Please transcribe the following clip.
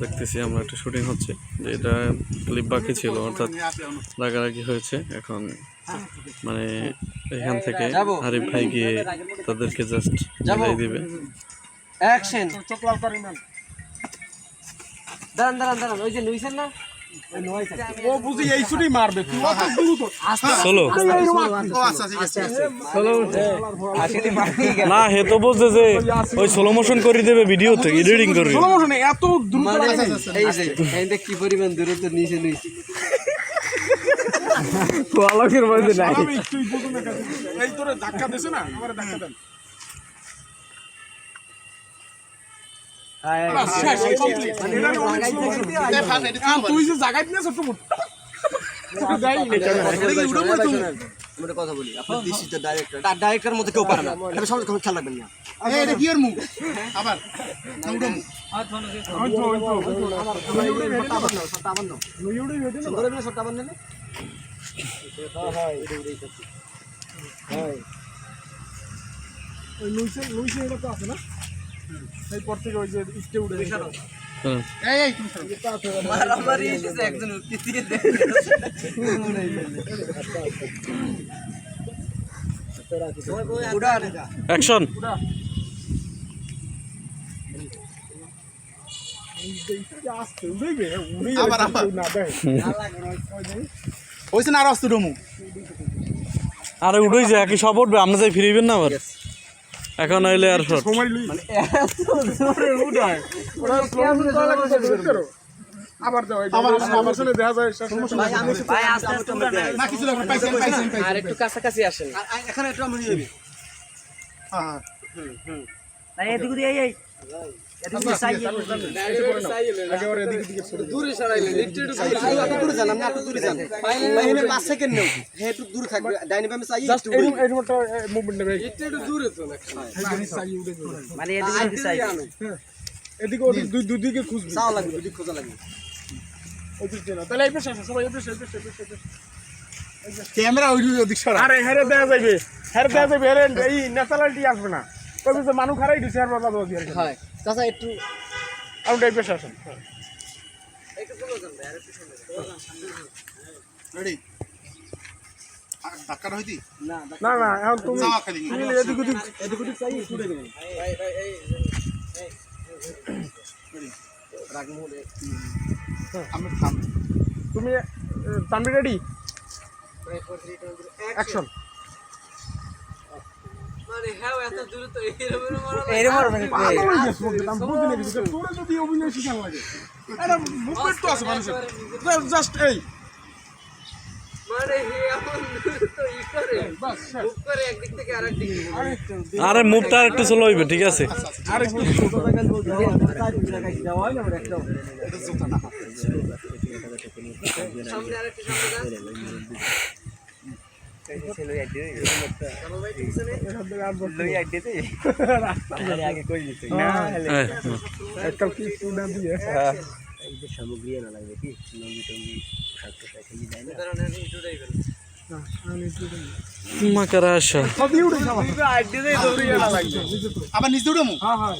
দেখতেছি আমরা একটা শুটিং হচ্ছে যে এটা ক্লিপ বাকি ছিল অর্থাৎ রাগারাগি হয়েছে। এখন মানে এখান থেকে আরিফ ভাই গিয়ে তাদেরকে জাস্ট বিদায় দিবে। অ্যাকশন দাঁড়ান দাঁড়ান দাঁড়ান ওই যে লুইছেন না? ও বুঝি এই ছুটি মারবে। তুই অত দ্রুত চলো না হে তো যে ওই স্লো মোশন করে দেবে ভিডিওতে এডিটিং করবে প্রমোশনে এত দ্রুত এই যে এইটা কি পরিমাণ দূরত্ব নিচে নিচে। আলোকের মধ্যে নাই। না। এই তোরে ধাক্কা দিছে না? আমার ধাক্কা দেন। তুই যে জায়গায় নিয়ে ছোট্ট? আমরা কথা বলি আপনার দিছি তো ডাইরেক্টর ডাইরেক্টর মধ্যে কেউ পারে না। এটা খেয়াল রাখবেন না। কি মুখ? আবার। মুখ লুইসে লুইসে তো আছে না? থেকে ওই যে ইস্টে উঠে অ্যাকশন। না আর অস্ত মুখ আরে উঠেই একই সব উঠবে? আপনি যাই ফিরিবেন না আবার। এখন আইলে আর শর্ট। করো। আবার দাও, আবার, আমার শুনে দেখা যায়। ভাই আস্তে আস্তে না কিছু লাগবে পাইছেন পাইছেন পাইছেন আর একটু কাছাকাছি আসেন এখানে একটু আমি নিয়ে হ্যাঁ একেবারে এদিকে দিকে সরে দিও। দূরে সরাইলেন একটু একটু একটু দূরে যান আপনি একটু দূরে যান এখানে পাঁচ সেকেন্ড নেও হে একটু দূরে থাকবে ডাইনে বামে চাই Just এরকম- এরকম একটা, এ, movement নেবে। একটু একটু দূরে তো এই। যাবে। মানে এদিকে চাই দুই দুই খুঁজবি চাও লাগবে দুদিক খোঁজা লাগবে ওই না। তাহলে এই পাশে সবাই এই পাশে, এই পাশে, এই পাশে, ক্যামেরা ওই ওদিক সরা আরে হেরে দেয়া যাইবে। হেরে দেয়া যাইবে হেরে এই ন্যাচারালিটি আসবে না। কবি যে মানুষ হারাই দিছে আর বাবা বাবা হয়। চাচা একটু আর এই পেশে আসেন। রেডি? আর ধাক্কাটা না না না এখন তুমি তুমি এদিক ওদিক এদিক ওদিক চাই ছুটে গেলেন। আমি তুমি তানবি রেডি? অ্যাকশন তোরা যদি অভিনয় শিখান লাগে এটা মুভমেন্ট তো আছে মানুষের জাস্ট এই বাস শেষ। আরে, আরে মুভটা আর একটু স্লো হইবে ঠিক আছে? আরে বসতে হবে। হ্যাঁ, একটা কি দিয়ে? আবার নিচে উঠো হ্যাঁ হ্যাঁ।